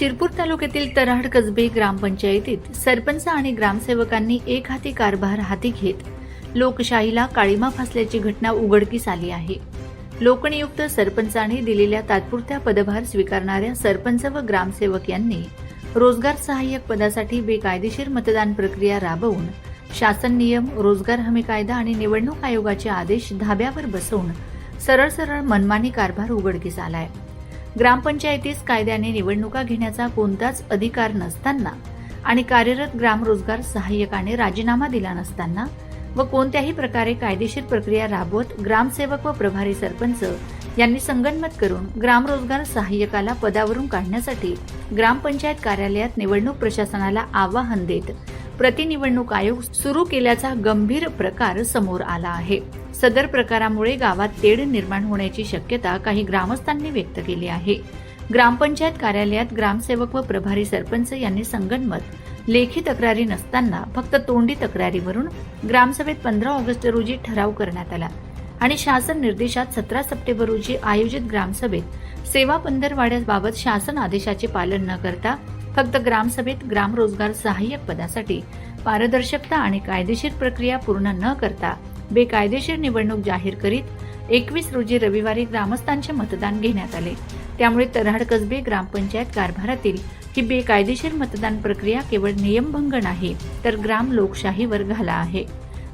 शिरपूर तालुक्यातील तराड कसबे ग्रामपंचायतीत सरपंच आणि ग्रामसेवकांनी एक हाती कारभार हाती घेत लोकशाहीला काळीमा फासल्याची घटना उघडकीस आली आहे. लोकनियुक्त सरपंचाने दिलेल्या तात्पुरत्या पदभार स्वीकारणाऱ्या सरपंच व ग्रामसेवक यांनी रोजगार सहाय्यक पदासाठी बेकायदेशीर मतदान प्रक्रिया राबवून शासन नियम रोजगार हमी कायदा आणि निवडणूक आयोगाचे आदेश धाब्यावर बसवून सरळ सरळ मनमानी कारभार उघडकीस आलाय. ग्रामपंचायतीस कायद्याने निवडणुका घेण्याचा कोणताच अधिकार नसताना आणि कार्यरत ग्रामरोजगार सहाय्यकाने राजीनामा दिला नसताना व कोणत्याही प्रकारे कायदेशीर प्रक्रिया राबवत ग्रामसेवक व प्रभारी सरपंच यांनी संगनमत करून ग्रामरोजगार सहाय्यकाला पदावरून काढण्यासाठी ग्रामपंचायत कार्यालयात निवडणूक प्रशासनाला आवाहन देत प्रतिनिवडणूक आयोग सुरू केल्याचा गंभीर प्रकार समोर आला आहे. सदर प्रकारामुळे गावात तेढ निर्माण होण्याची शक्यता काही ग्रामस्थांनी व्यक्त केली आहे. ग्रामपंचायत कार्यालयात ग्रामसेवक व प्रभारी सरपंच यांनी संगनमत लेखी तक्रारी नसताना फक्त तोंडी तक्रारीवरून ग्रामसभेत पंधरा ऑगस्ट रोजी ठराव करण्यात आला आणि शासन निर्देशात सतरा सप्टेंबर रोजी आयोजित ग्रामसभेत सेवा पंधरवाड्याबाबत शासन आदेशाचे पालन न करता फक्त ग्रामसभेत ग्रामरोजगार सहाय्यक पदासाठी पारदर्शकता आणि कायदेशीर प्रक्रिया पूर्ण न करता बेकायदेशीर निवडणूक जाहीर करीत एकवीस रोजी रविवारी ग्रामस्थांचे मतदान घेण्यात आले. त्यामुळे तऱ्हाड कसबे ग्रामपंचायत कारभारातील ही बेकायदेशीर मतदान प्रक्रिया केवळ नियमभंग नाही तर ग्राम लोकशाहीवर घाला आहे.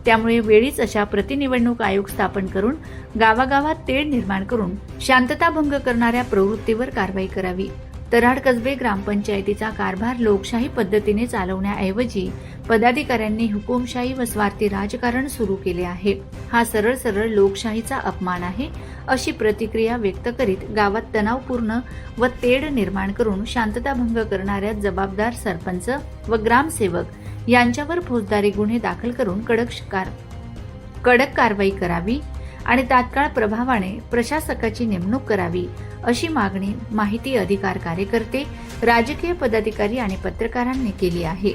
त्यामुळे वेळीच अशा प्रतिनिवडणूक आयोग स्थापन करून गावागावात तेढ निर्माण करून शांतता भंग करणाऱ्या प्रवृत्तीवर कारवाई करावी. तराड कसबे ग्रामपंचायतीचा कारभार लोकशाही पद्धतीने चालवण्याऐवजी पदाधिकाऱ्यांनी हुकुमशाही व स्वार्थी राजकारण सुरू केले आहे. हा सरळ सरळ लोकशाहीचा अपमान आहे अशी प्रतिक्रिया व्यक्त करीत गावात तणावपूर्ण व तेढ निर्माण करून शांतताभंग करणाऱ्या जबाबदार सरपंच व ग्रामसेवक यांच्यावर फौजदारी गुन्हे दाखल करून कडक कार कडक कारवाई करावी आणि तात्काळ प्रभावाने प्रशासकाची नेमणूक करावी अशी मागणी माहिती अधिकार कार्यकर्ते राजकीय पदाधिकारी आणि पत्रकारांनी केली आहे.